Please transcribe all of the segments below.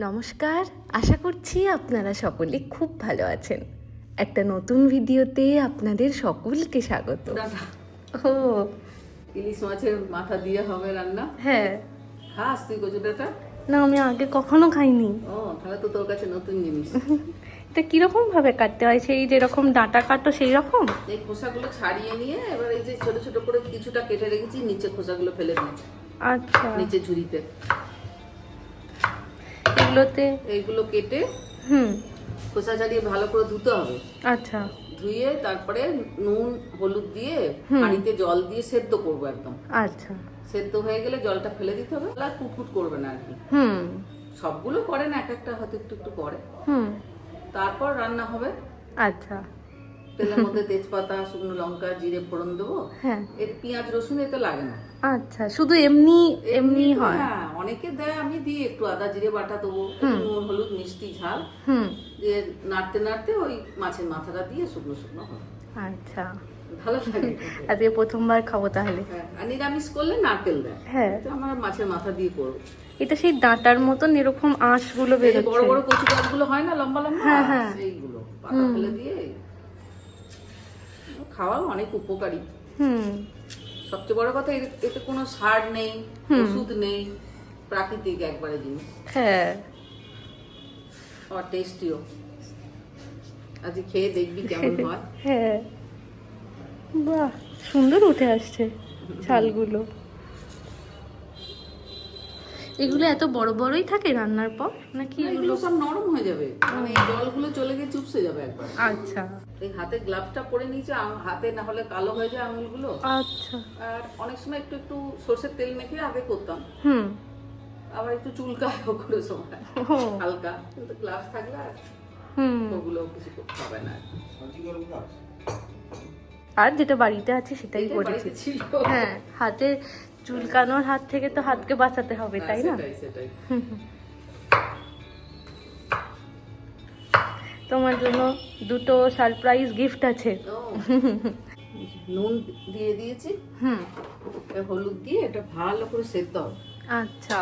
নমস্কার। আশা করছি আপনারা সকলে খুব ভালো আছেন। একটা নতুন ভিডিওতে আপনাদের সকলকে স্বাগত। ও। ইলিশ মাছের মাথা দিয়ে হবে রান্না? হ্যাঁ। খাস তুই কচুটাটা না আমি আগে কখনো খাইনি। ও তাহলে তো তোর কাছে নতুন জিনিস। এটা কীরকম ভাবে কাটতে হয়? সেই যেরকম ডাঁটা কাটো সেই রকম? এই খোসাগুলো ছাড়িয়ে নিয়ে এবার এই যে ছোট ছোট করে কিছুটা কেটে রেখেছি নিচে খোসাগুলো ফেলে দিয়েছি। আচ্ছা। নিচে ঝুড়িতে। এগুলোতে? এইগুলো কেটে হুম। খোসা ছাড়িয়ে ভালো করে ধুতে হবে। আচ্ছা। ধুয়ে তারপরে নুন হলুদ দিয়ে পানিতে জল দিয়ে সেদ্ধ করব একদম। আচ্ছা। সেদ্ধ হয়ে গেলে জলটা ফেলে দিতে হবে আর কুটকুট করবে না আর কি। হুম। সবগুলো করে না এক একটা হয়তো একটু একটু করে। হুম। তারপর রান্না হবে। আচ্ছা। তেলের মধ্যে তেজপাতা শুকনো লঙ্কা জিরে ফোড়ন দেবো। হ্যাঁ। এর পেঁয়াজ রসুন এতে লাগে না। আচ্ছা শুধু এমনি এমনি হয়? হ্যাঁ অনেকে দেয় আমি দিই একটু আদা জিরে বাটা দেবো নুন হলুদ মিষ্টি ঝাল। হুম। দিয়ে নাড়তে নাড়তে ওই মাছের মাথাটা দিয়ে শুকনো শুকনো হয়। আচ্ছা। ভালো লাগে। আজকে প্রথমবার খাব তাহলে। হ্যাঁ আর নিরামিষ করলে নারকেল দেয়। হ্যাঁ। আমরা মাছের মাথা দিয়ে করব। এটা সেই ডাঁটার মতন এরকম আঁশগুলো এই যে বড় বড় কচু গাছগুলো হয় না লম্বা লম্বা? হ্যাঁ, হ্যাঁ। সেইগুলো পাতা ফেলে দিয়ে। খাওয়া অনেক উপকারী। হুম। সবচেয়ে বড় কথা এতে কোনো সার নেই ওষুধ নেই প্রাকৃতিক একবারে জিনিস। হ্যাঁ। আর টেস্টিও আজকে খেয়ে দেখবি কেমন হয়। হ্যাঁ। বাহ সুন্দর উঠে আসছে ছালগুলো। এগুলো এত বড় বড়ই থাকে রান্নার পর? নাকি এগুলো সব নরম হয়ে যাবে। মানে এই জলগুলো চলে গিয়ে চুপসে যাবে একবার। আচ্ছা। এই হাতে গ্লাভসটা পরে নিয়েছে হাতে না হলে কালো হয়ে যায় আঙুলগুলো। আচ্ছা। আর অনেক সময় একটু একটু সর্ষের তেল মেখে আগে করতাম। হুম। আবার একটু চুলকায় করে সময়। হালকা। কিন্তু গ্লাভস থাকলে আর হুম। ওগুলো কিছু করতে হবে না। আর যেটা বাড়িতে আছে সেটাই করেছি হ্যাঁ হাতে চুলকানোর হাত থেকে তো হাতকে বাঁচাতে হবে হ্যাঁ, তাই না? তোমার জন্য দুটো সারপ্রাইজ গিফট আছে। নুন দিয়ে দিয়েছি। হুম। হলুদ দিয়ে এটা ভালো করে সেদ্ধ হবে। আচ্ছা।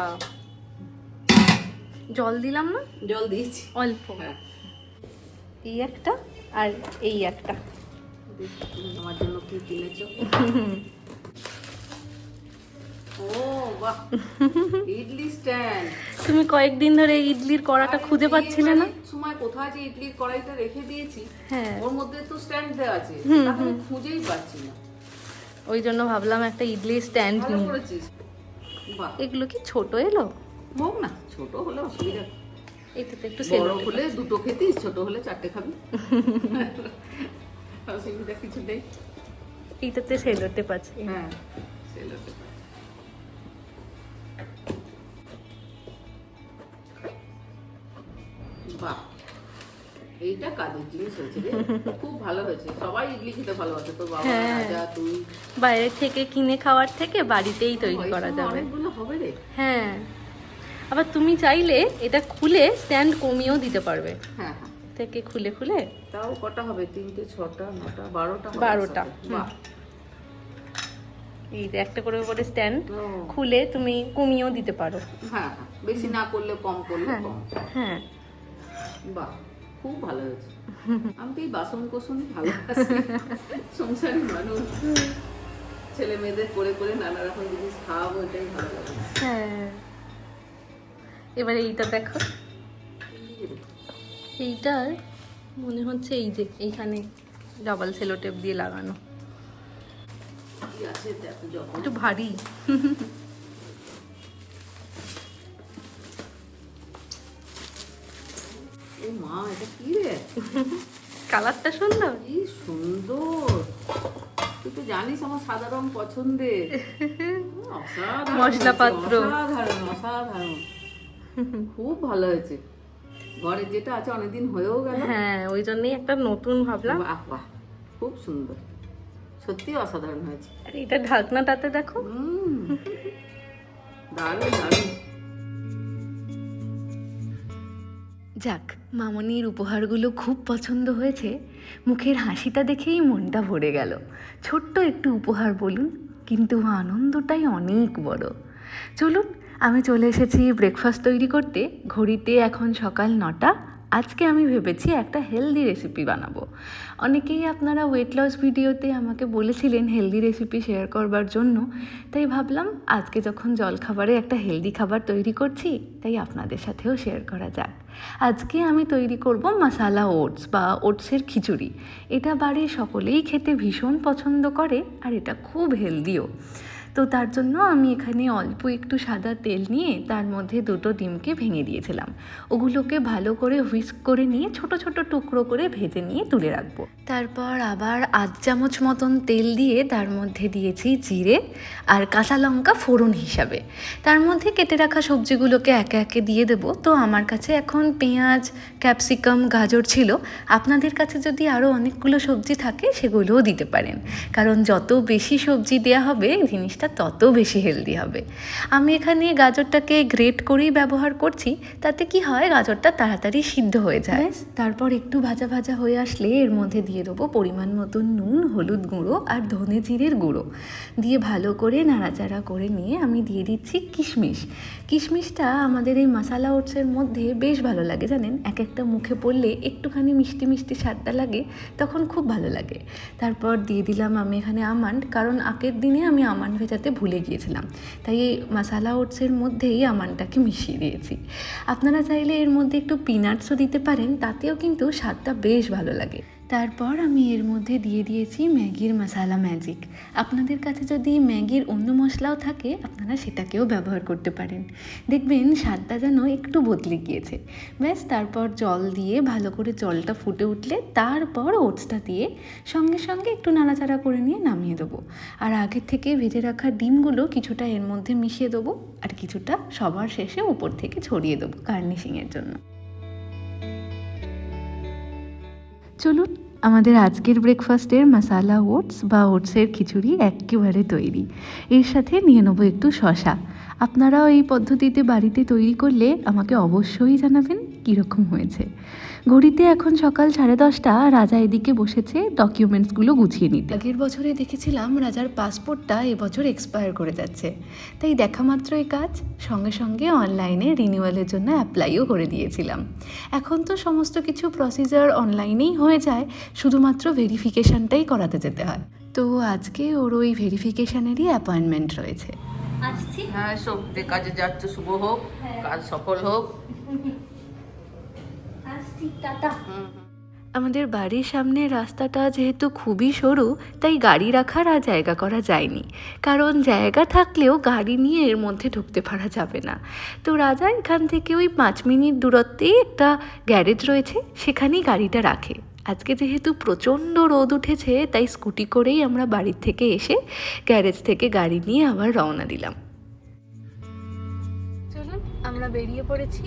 জল দিলাম না? জল দিয়েছি। অল্প। হ্যাঁ। এই একটা আর এই একটা। আমার জন্য কি কিনেছো? তুমি কয়েকদিন ধরে ইডলির কড়াটা খুঁজে পাচ্ছিলে না? সময় কোথায় যে ইডলির কড়াইটা রেখে দিয়েছি হ্যাঁ। ওর মধ্যে তো স্ট্যান্ড দেওয়া আছে আমি খুঁজেই পাচ্ছি না। ওই জন্য ভাবলাম একটা ইডলি স্ট্যান্ড নিই। করেছিস। বাহ। এগুলো কি ছোট এলো? হোক না ছোট হলে অসুবিধা নেই। এটাতে একটু বড় সেলো হলে দুটো খেতিস ছোট হলে চারটে খাবি। অসুবিধা কিছু নেই। এইটাতে সেলো টেপ আছে। হ্যাঁ সেলোতে এইটা কাজের জিনিস হয়েছে রে খুব ভালো হয়েছে। সবাই ইডলি খেতে ভালোবাসে তোর বাবা হ্যাঁ। রাজা তুই। বাইরে থেকে কিনে খাওয়ার থেকে বাড়িতেই তৈরি করা যাবে। অনেকগুলো হবে রে। হ্যাঁ। আবার তুমি চাইলে এটা খুলে স্ট্যান্ড কমিয়েও দিতে পারবে। হ্যাঁ হ্যাঁ। থেকে খুলে খুলে? তাও কটা হবে? তিনটে ছটা নটা বারোটা বারোটা, বাহ। এই যে একটা করে করে স্ট্যান্ড খুলে তুমি কমিয়েও দিতে পারো। হ্যাঁ হ্যাঁ। বেশি না করলে কম করলে কম। হ্যাঁ। বাহ। খুব ভালো হয়েছে। আমি তো এই বাসন কোসন ভালোবাসি। সংসারী মানুষ। ছেলে মেয়েদের করে করে নানা রকম জিনিস খাওয়াবো এটাই ভালো লাগে। হ্যাঁ। এবারে এইটা দেখো। এইটার মনে হচ্ছে এই যে এইখানে ডাবল সেলো টেপ দিয়ে লাগানো। একটু ভারী। ও মা এটা কি রে? কালারটা সুন্দর? কি সুন্দর। তুই তো জানিস আমার সাদা রং পছন্দের। অসাধারণ মশলা পাত্র। অসাধারণ অসাধারণ। খুব ভালো হয়েছে। ঘরে যেটা আছে অনেকদিন হয়েও গেল। হ্যাঁ ওই জন্যই একটা নতুন ভাবলাম। বাহ বাহ খুব সুন্দর। সত্যি অসাধারণ হয়েছে। আর এটা ঢাকনাটাতে দেখো। দারুণ দারুণ। যাক, মামনির উপহারগুলো খুব পছন্দ হয়েছে। মুখের হাসিটা দেখেই মনটা ভরে গেল। ছোট্ট একটু উপহার বলুন, কিন্তু আনন্দটাই অনেক বড়। চলুন, আমি চলে এসেছি ব্রেকফাস্ট তৈরি করতে। ঘড়িতে এখন সকাল নটা। আজকে আমি ভেবেছি একটা হেলদি রেসিপি বানাবো। অনেকেই আপনারা ওয়েট লস ভিডিওতে আমাকে বলেছিলেন হেলদি রেসিপি শেয়ার করবার জন্য। তাই ভাবলাম, আজকে যখন জলখাবারে একটা হেলদি খাবার তৈরি করছি, তাই আপনাদের সাথেও শেয়ার করা যাক। আজকে আমি তৈরি করব মশালা ওটস বা ওটসের খিচুড়ি। এটা বাড়ির সকলেই খেতে ভীষণ পছন্দ করে, আর এটা খুব হেলদিও তো তার জন্য আমি এখানে অল্প একটু সাদা তেল নিয়ে তার মধ্যে দুটো ডিমকে ভেঙে দিয়েছিলাম। ওগুলোকে ভালো করে হুইস্ক করে নিয়ে ছোট ছোট টুকরো করে ভেজে নিয়ে তুলে রাখব। তারপর আবার আধ চামচ মতন তেল দিয়ে তার মধ্যে দিয়েছি জিরে আর কাঁচা লঙ্কা ফোড়ন হিসাবে। তার মধ্যে কেটে রাখা সবজিগুলোকে একে একে দিয়ে দেবো। তো আমার কাছে এখন পেঁয়াজ, ক্যাপসিকাম, গাজর ছিল। আপনাদের কাছে যদি আরও অনেকগুলো সবজি থাকে সেগুলোও দিতে পারেন। কারণ যত বেশি সবজি দেওয়া হবে জিনিসটা তত বেশি হেলদি হবে। আমি এখানে গাজরটাকে গ্রেট করেই ব্যবহার করছি, তাতে কি হয়, গাজরটা তাড়াতাড়ি সিদ্ধ হয়ে যায়। তারপর একটু ভাজা ভাজা হয়ে আসলে এর মধ্যে দিয়ে দেবো পরিমাণ মতন নুন, হলুদ গুঁড়ো আর ধনে জিরের গুঁড়ো। দিয়ে ভালো করে নাড়াচাড়া করে নিয়ে আমি দিয়ে দিচ্ছি কিশমিশ। কিশমিশটা আমাদের এই মশালা ওটসের মধ্যে বেশ ভালো লাগে জানেন? এক একটা মুখে পড়লে একটুখানি মিষ্টি মিষ্টি স্বাদটা লাগে, তখন খুব ভালো লাগে। তারপর দিয়ে দিলাম আমি এখানে আমান্ড, কারণ আগের দিনে আমি আমান্ড ভেজাতে ভুলে গিয়েছিলাম। তাই এই মশালা ওটসের মধ্যেই আমানটাকে মিশিয়ে দিয়েছি। আপনারা চাইলে এর মধ্যে একটু পিনাটসও দিতে পারেন, তাতেও কিন্তু স্বাদটা বেশ ভালো লাগে। তারপর আমি এর মধ্যে দিয়ে দিয়েছি ম্যাগির মশালা ম্যাজিক আপনাদের কাছে যদি ম্যাগির অন্য মশলাও থাকে, আপনারা সেটাকেও ব্যবহার করতে পারেন। দেখবেন স্বাদটা যেন একটু বদলে গিয়েছে। ব্যাস, তারপর জল দিয়ে ভালো করে জলটা ফুটে উঠলে তারপর ওটসটা দিয়ে সঙ্গে সঙ্গে একটু নাড়াচাড়া করে নিয়ে নামিয়ে দেবো। আর আগের থেকে ভেজে রাখা ডিমগুলো কিছুটা এর মধ্যে মিশিয়ে দেবো আর কিছুটা সবার শেষে উপর থেকে ছড়িয়ে দেবো গার্নিশিংয়ের জন্য। চলুন আমাদের আজকের ব্রেকফাস্টের মশালা ওটস বা ওটসের খিচুড়ি একেবারে তৈরি। এর সাথে নিয়ে নেব একটু শশা আপনারাও এই পদ্ধতিতে বাড়িতে তৈরি করলে আমাকে অবশ্যই জানাবেন কীরকম হয়েছে। ঘড়িতে এখন সকাল সাড়ে দশটা, রাজা এদিকে বসেছে ডকুমেন্টসগুলো গুছিয়ে নিতে। আগের বছরে দেখেছিলাম রাজার পাসপোর্টটা এবছর এক্সপায়ার করে যাচ্ছে। তাই দেখা মাত্রই কাজ। সঙ্গে সঙ্গে অনলাইনে রিনিউয়ালের জন্য অ্যাপ্লাইও করে দিয়েছিলাম। এখন তো সমস্ত কিছু প্রসিজার অনলাইনেই হয়ে যায়। শুধুমাত্র ভেরিফিকেশানটাই করাতে যেতে হয়। তো আজকে ওর ওই ভেরিফিকেশানেরই অ্যাপয়েন্টমেন্ট রয়েছে। হ্যাঁ সব কাজে যাচ্ছে শুভ হোক কাজ সফল হোক। আমাদের বাড়ির সামনে রাস্তাটা যেহেতু খুবই সরু তাই গাড়ি রাখার আর জায়গা করা যায়নি। কারণ জায়গা থাকলেও গাড়ি নিয়ে এর মধ্যে ঢুকতে পারা যাবে না। তো রাজা এখান থেকে ওই পাঁচ মিনিট দূরত্বেই একটা গ্যারেজ রয়েছে সেখানেই গাড়িটা রাখে। আজকে যেহেতু প্রচণ্ড রোদ উঠেছে, তাই স্কুটি করেই আমরা বাড়ির থেকে এসে গ্যারেজ থেকে গাড়ি নিয়ে আবার রওনা দিলাম। চলুন, আমরা বেরিয়ে পড়েছি।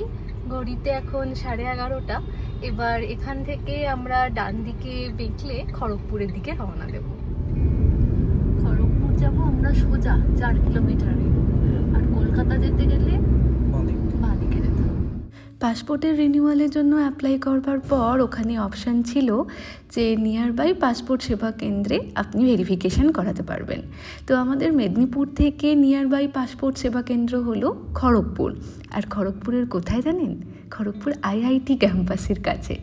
ঘড়িতে এখন সাড়ে এগারোটা। এবার এখান থেকে আমরা ডান দিকে বেঁকলে খড়গপুরের দিকে রওনা দেব। খড়গপুর যাব আমরা সোজা, চার কিলোমিটারে। আর কলকাতা যেতে গেলে পাসপোর্টের রিনিউয়ালের জন্য অ্যাপ্লাই করবার পর ওখানে অপশান ছিল যে নিয়ার বাই পাসপোর্ট সেবা কেন্দ্রে আপনি ভেরিফিকেশন করাতে পারবেন। তো আমাদের মেদিনীপুর থেকে নিয়ার বাই পাসপোর্ট সেবা কেন্দ্র হলো খড়গপুর। আর খড়গপুরের কোথায় জানেন? খড়গপুর আইআইটি ক্যাম্পাসের কাছে।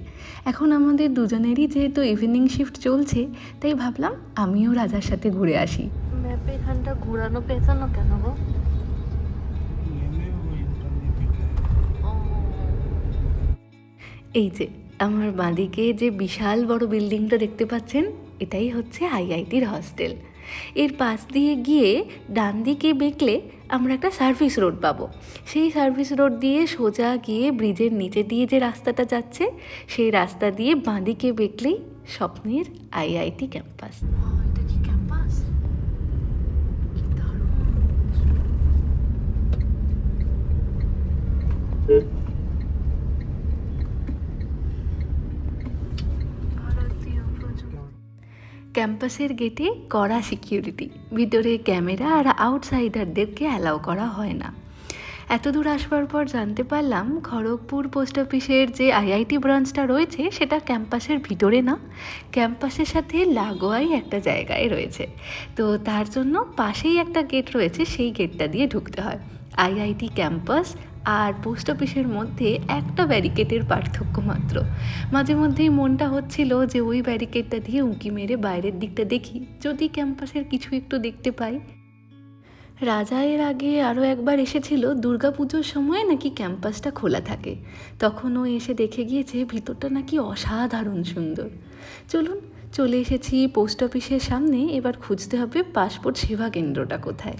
এখন আমাদের দুজনেরই যেহেতু ইভিনিং শিফট চলছে, তাই ভাবলাম আমিও রাজার সাথে ঘুরে আসি। এখানটা ঘোরানো পেছানো কেন গো? এই যে, আমার বাঁদিকে যে বিশাল বড় বিল্ডিংটা দেখতে পাচ্ছেন, এটাই হচ্ছে আইআইটির হস্টেল। এর পাশ দিয়ে গিয়ে ডান দিকে বেঁকলে আমরা একটা সার্ভিস রোড পাবো। সেই সার্ভিস রোড দিয়ে সোজা গিয়ে ব্রিজের নিচে দিয়ে যে রাস্তাটা যাচ্ছে, সেই রাস্তা দিয়ে বাঁদিকে বেঁকলেই স্বপ্নের আইআইটি ক্যাম্পাস। ক্যাম্পাস? ক্যাম্পাসের গেটে কড়া সিকিউরিটি। ভিতরে ক্যামেরা আর আউটসাইডারদেরকে অ্যালাউ করা হয় না। এত দূর আসবার পর জানতে পারলাম, খড়গপুর পোস্ট অফিসের যে আইআইটি ব্রাঞ্চটা রয়েছে, সেটা ক্যাম্পাসের ভিতরে না। ক্যাম্পাসের সাথে লাগোয়াই একটা জায়গায় রয়েছে। তো তার জন্য পাশেই একটা গেট রয়েছে, সেই গেটটা দিয়ে ঢুকতে হয়। আইআইটি ক্যাম্পাস আর পোস্ট অফিসের মধ্যে একটা ব্যারিকেডের পার্থক্য মাত্র। মাঝে মধ্যেই মনটা হচ্ছিল যে ওই ব্যারিকেডটা দিয়ে উঁকি মেরে বাইরের দিকটা দেখি, যদি ক্যাম্পাসের কিছু একটু দেখতে পাই। রাজা এর আগে আরও একবার এসেছিল, দুর্গাপুজোর সময় নাকি ক্যাম্পাসটা খোলা থাকে। তখন ও এসে দেখে গিয়েছে ভিতরটা নাকি অসাধারণ সুন্দর। চলুন, চলে এসেছি পোস্ট অফিসের সামনে, এবার খুঁজতে হবে পাসপোর্ট সেবা কেন্দ্রটা কোথায়?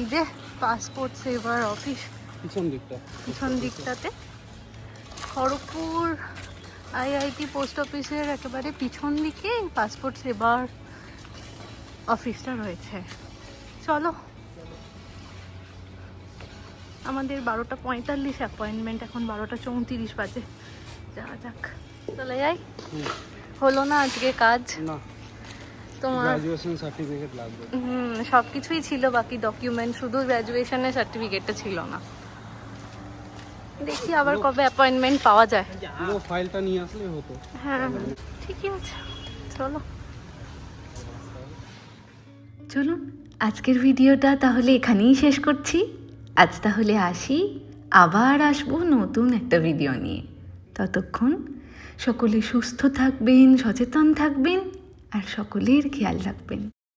এই যে পাসপোর্ট সেভার অফিস পিছন দিকটা। পিছন দিকটাতে। খড়গপুর আইআইটি পোস্ট অফিসের একেবারে পিছন দিকে পাসপোর্ট সেবার অফিসটা রয়েছে। চলো। আমাদের বারোটা পঁয়তাল্লিশ অ্যাপয়েন্টমেন্ট এখন বারোটা চৌত্রিশ বাজে। যাওয়া যাক। চলে যাই? হলো না আজকে কাজ? না। তোমার গ্রাজুয়েশন সার্টিফিকেট লাগবে। হুম সব কিছুই ছিল বাকি ডকুমেন্ট শুধু গ্র্যাজুয়েশনের সার্টিফিকেটটা ছিল না। দেখি আবার কবে অ্যাপয়েন্টমেন্ট পাওয়া যায়। পুরো ফাইলটা নিয়ে আসলে হতো। হ্যাঁ ঠিকই আছে। চলো। চলুন আজকের ভিডিওটা তাহলে এখানেই শেষ করছি। আজ তাহলে আসি আবার আসব নতুন একটা ভিডিও নিয়ে। ততক্ষণ সকলে সুস্থ থাকবেন সচেতন থাকবেন। আর সকলের খেয়াল রাখবেন।